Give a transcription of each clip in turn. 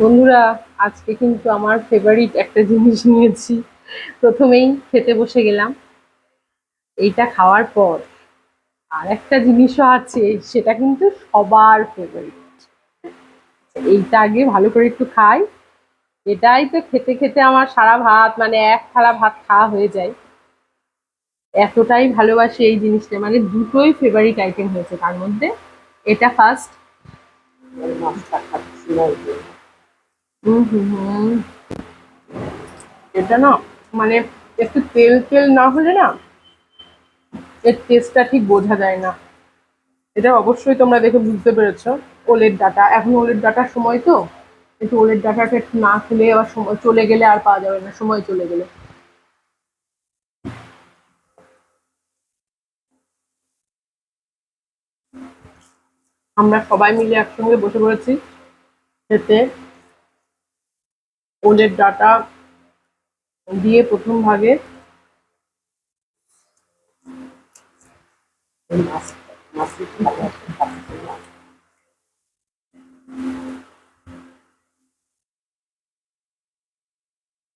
বন্ধুরা আজকে কিন্তু আমার ফেভারিট একটা জিনিস নিয়েছি। প্রথমেই খেতে বসে গেলাম। এইটা খাওয়ার পর আর একটা জিনিসও আছে সেটা কিন্তু সবার ফেভারিট এইটা আগে ভালো করে একটু খাই। এটাই তো খেতে খেতে আমার সারা ভাত মানে এক থালা ভাত খাওয়া হয়ে যায়। এতটাই ভালোবাসি এই জিনিসটা মানে দুটোই ফেভারিট আইটেম হয়েছে। তার মধ্যে এটা ফার্স্ট আর মাছটা খাচ্ছি না। হুম হুম হুম। এটা না মানে একটু তেল তেল না হলে না এর টেস্টটা ঠিক বোঝা যায় না এটা অবশ্যই তোমরা দেখে বুঝতে পেরেছ ওলের ডাটা এখন ওলের ডাটার সময় তো একটু ওলের ডাটাটা একটু না খেলে আবার সময় চলে গেলে আর পাওয়া যাবে না সময় চলে গেলে আমরা সবাই মিলে একসঙ্গে বসে পড়েছি। খেতে। ওলের ডাটা দিয়ে প্রথম ভাগে।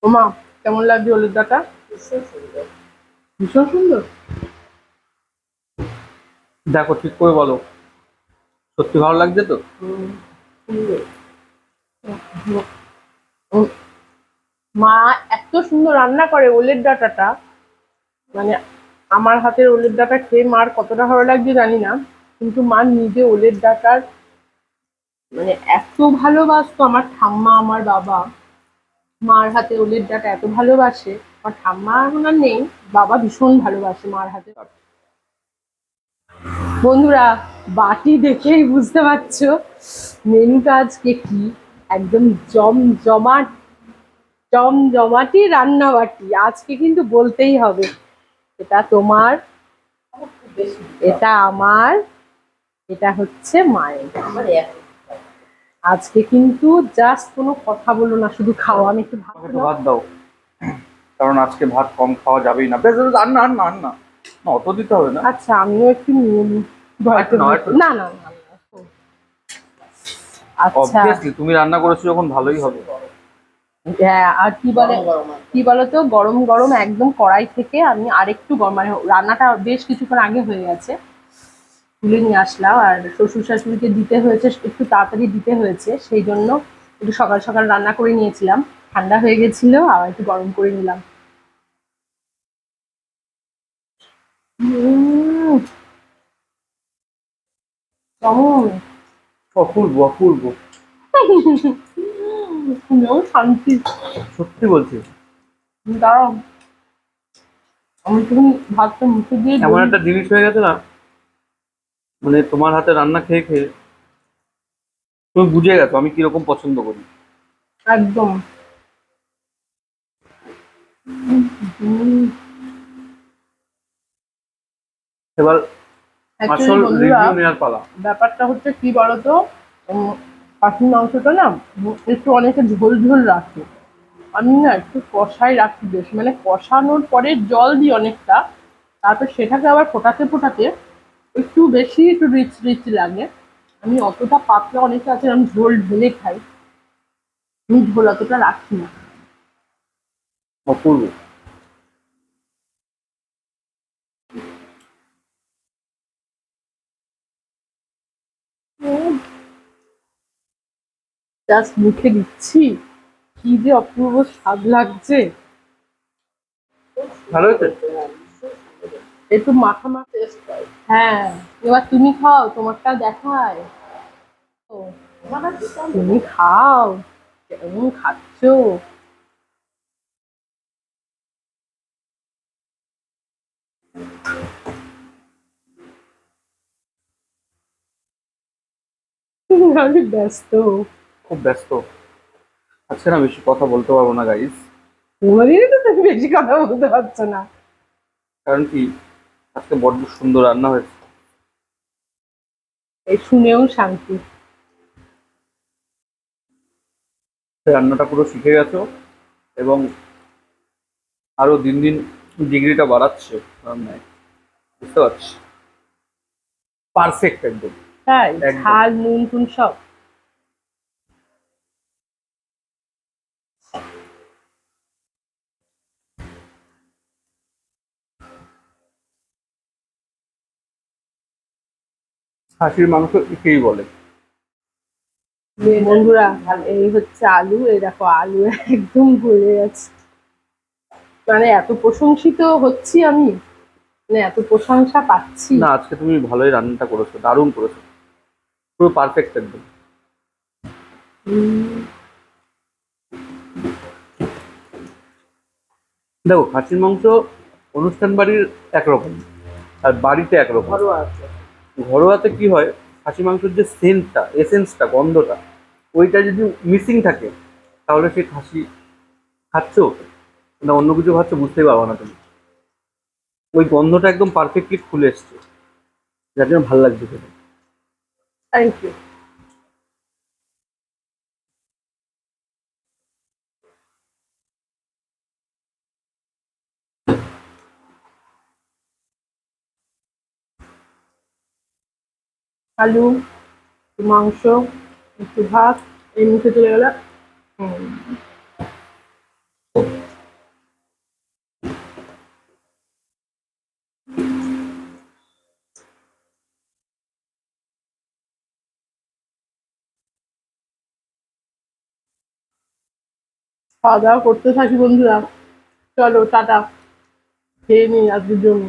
ওমা কেমন লাগছে ওলের ডাটা? সুন্দর। ভীষণ সুন্দর? দেখো ঠিক করে বলো। সত্যি ভালো লাগছে তো? মা এত সুন্দর রান্না করে ওলের ডাটাটা। মানে আমার হাতের ওলের ডাটা খেয়ে মার কতটা ভালো লাগছে জানি না, কিন্তু মা নিজে ওলের ডাটার মানে এত ভালোবাসতো আমার ঠাম্মা, আমার বাবা। মার হাতে ওলের ডাটা এত ভালোবাসে, আমার ঠাম্মা এখন আর নেই, বাবা ভীষণ ভালোবাসে মার হাতে। বন্ধুরা বাটি দেখেই বুঝতে পারছ মেনুটা আজকে কি? একদম জম জমাট জম জমাটি রান্না বাটি। আজকে কিন্তু বলতেই হবে এটা তোমার এটা আমার এটা হচ্ছে মায়ের। আজকে কিন্তু জাস্ট কোনো কথা বলো না শুধু খাওয়া আমি একটু ভাত ভাত দাও। কারণ আজকে ভাত কম খাওয়া যাবেই না। বেশ বেশ, আর না অত দিতে হবে না। আচ্ছা আমিও একটু নিয়ে নিই। না না। আচ্ছা। তুমি রান্না করেছ যখন ভালোই হবে। হ্যাঁ আর কি বলে। কি বলতো? গরম গরম একদম কড়াই থেকে আমি আরেকটু গরম মানে রান্নাটা বেশ কিছুক্ষণ আগে হয়ে গেছে। তুলে নিয়ে আসলাম আর শ্বশুর শাশুড়িকে দিতে হয়েছে একটু তাড়াতাড়ি দিতে হয়েছে সেই জন্য একটু সকাল সকাল রান্না করে নিয়েছিলাম। ঠান্ডা হয়ে গেছিল আবার একটু গরম করে নিলাম। উম, কেমন? অপূর্ব অপূর্ব। শুনেও শান্তি। সত্যি বলছি। দাঁড়াও। আমি তুমি ভাতটা মুখে দিয়ে এমন একটা জিনিস হয়ে গেছে না? মানে তোমার হাতে রান্না খেয়ে খেয়ে তুমি বুঝে গেছো আমি কীরকম পছন্দ করি। একদম। এবার ব্যাপারটা হচ্ছে কি বলতো? খাসির মাংসটা না একটু অনেকে ঝোল ঝোল রাখে। আমি না একটু কষাই রাখি বেশ। মানে কষানোর পরে জল দিই অনেকটা তারপর সেটাকে আবার ফোটাতে ফোটাতে একটু বেশি একটু রিচ রিচ লাগে। আমি অতটা পাতলা অনেকে আছে আমি ঝোল ঢেলে খাই। আমি ঝোল অতটা রাখি না। অপূর্ব। জাস্ট মুখে দিচ্ছি? কি যে অপূর্ব স্বাদ লাগছে। ভালো একটু মাখা মাখা টেস্ট হয় হ্যাঁ এবার তুমি খাও তোমারটা দেখায়। তুমি খাও কেমন খাচ্ছো? আমি ব্যস্ত। খুব ব্যস্ত। আজকে না বেশি কথা বলতে পারব না গাইজ কোনোদিনই তো তুমি বেশি কথা বলতে পারছ না। কারণ কি? আজকে বড্ড সুন্দর রান্না হয়েছে। এই শুনেও শান্তি। রান্নাটা পুরো শিখে গেছো এবং আরও দিন দিন ডিগ্রিটা বাড়াচ্ছে রান্নায়। বুঝতে পারছি? পারফেক্ট একদম। তাই। ঝাল নুন টুন সব। খাসির মাংস একেই বলে। বন্ধুরা এই হচ্ছে আলু। এই দেখো আলু একদম গলে যাচ্ছে মানে এত প্রশংসিত হচ্ছি আমি? মানে এত প্রশংসা পাচ্ছি? না আজকে তুমি ভালোই রান্নাটা করেছ দারুণ করেছ। পুরো পারফেক্ট একদম। দেখো খাসির মাংস অনুষ্ঠান বাড়ির একরকম আর বাড়িতে একরকম। আছে। ঘরোয়াতে কি হয়? খাসি মাংসের যে সেন্টটা এসেন্সটা গন্ধটা, ওইটা যদি মিসিং থাকে, তাহলে সে খাসি খাচ্ছ না, অন্য কিছু খাচ্ছ বুঝতেই পারব না তুমি। ওই গন্ধটা একদম পারফেক্টলি খুলে এসছে। যার জন্য ভালো লাগছে থ্যাংক ইউ আলু একটু মাংস, একটু ভাত, এই মুখে চলে গেলে। খাওয়া দাওয়া করতে থাকি বন্ধুরা। চলো, টাটা। খেয়ে নিই আজকের জন্য।